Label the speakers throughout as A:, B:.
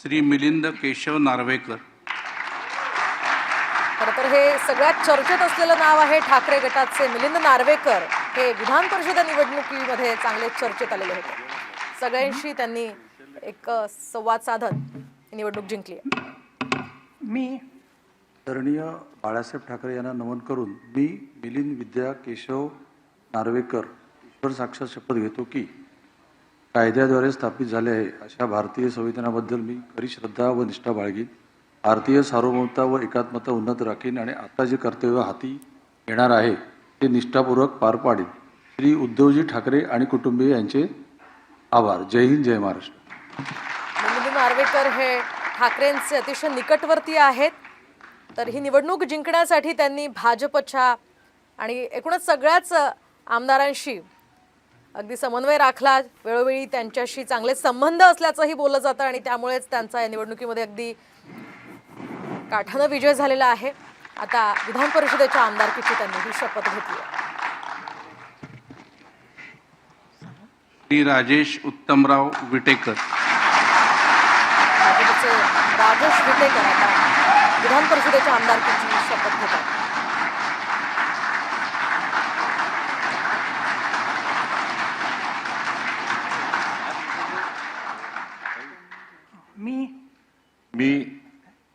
A: श्री मिलिंद केशव नार्वेकर.
B: खरं तर हे सगळ्यात चर्चेत असलेलं नाव आहे ठाकरे गटाचे मिलिंद नार्वेकर. हे विधान परिषद निवडणुकीमध्ये चांगले चर्चेत आलेले होते. सगळ्यांशी त्यांनी एक संवाद साधत ही निवडणूक जिंकली.
C: मी
D: आदरणीय बाळासाहेब ठाकरे यांना नमन करून मी मिलिंद विद्या केशव नार्वेकर ईश्वर साक्षात शपथ घेतो की कायद्याद्वारे स्थापित झाले आहे. अशा भारतीय संविधानाबद्दल मी खरी श्रद्धा व निष्ठा बाळगीन. भारतीय सार्वभौमता व एकात्मता उन्नत राखीन आणि आता जे कर्तव्य हाती येणार आहे ते निष्ठापूर्वक पार पाडीन. श्री उद्धवजी ठाकरे आणि कुटुंबीय यांचे आभार. जय हिंद जय महाराष्ट्र.
B: नार्वेकर हे ठाकरेंचे अतिशय निकटवर्ती आहेत. तर ही निवडणूक जिंकण्यासाठी त्यांनी भाजपच्या आणि एकूणच सगळ्याच आमदारांशी अगदी समन्वय राखला वेळोवेळी त्यांच्याशी चांगले संबंध असल्याचंही बोललं जातं आणि त्यामुळेच त्यांचा या निवडणुकीमध्ये अगदी काठानं विजय झालेला आहे. आता विधान परिषदेच्या आमदारकीची त्यांनी ही शपथ घेतली
A: श्री राजेश उत्तमराव विटेकर.
B: राजेश विटेकर आता विधान परिषदेच्या आमदारकीची शपथ घेतात
C: मी
E: मी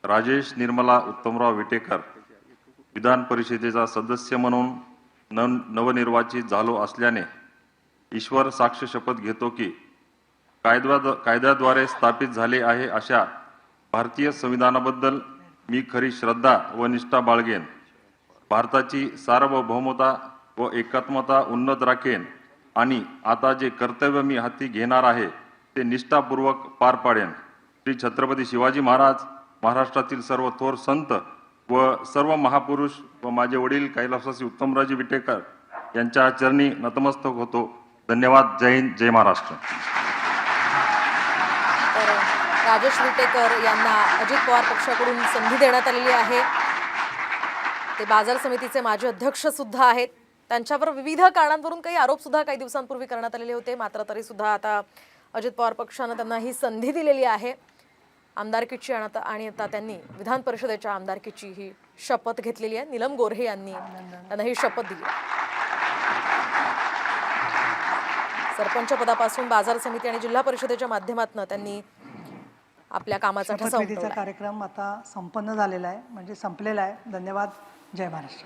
E: राजेश निर्मला उत्तमराव विटेकर विधान परिषदेचा सदस्य म्हणून न नवनिर्वाचित झालो असल्याने ईश्वर साक्ष शपथ घेतो की कायद्या कायद्याद्वारे स्थापित झाले आहे अशा भारतीय संविधानाबद्दल मी खरी श्रद्धा व निष्ठा बाळगेन. भारताची सार्वभौमता व एकात्मता उन्नत राखेन आणि आता जे कर्तव्य मी हाती घेणार आहे ते निष्ठापूर्वक पार पाडेन. श्री छत्रपती शिवाजी महाराज महाराष्ट्रातील सर्व थोर संत व सर्व महापुरुष व माझे वडील कैलासवासी उत्तमराजी विटेकर यांच्या चरणी नतमस्तक होतो. धन्यवाद. जय हिंद. जय महाराष्ट्र.
B: तर राजेश विटेकर यांना अजित पवार पक्षाकडून संधी देण्यात आलेली आहे. ते बाजार समितीचे माजी अध्यक्ष सुद्धा आहेत. त्यांच्यावर विविध कारणांवरून काही आरोप सुद्धा काही दिवसांपूर्वी करण्यात आलेले होते. मात्र तरी सुद्धा आता अजित पवार पक्षानं त्यांना ही संधी दिलेली आहे. आमदारकीची आणि आता आणि आता त्यांनी विधान परिषदेच्या आमदारकीची ही शपथ घेतलेली आहे. नीलम गोऱ्हे यांनी त्यांना ही शपथ दिली सरपंच पदापासून बाजार समिती आणि जिल्हा परिषदेच्या माध्यमातून त्यांनी आपल्या कामाचा ठसा
C: कार्यक्रम आता संपन्न झालेला आहे. म्हणजे संपलेला आहे. धन्यवाद. जय महाराष्ट्र.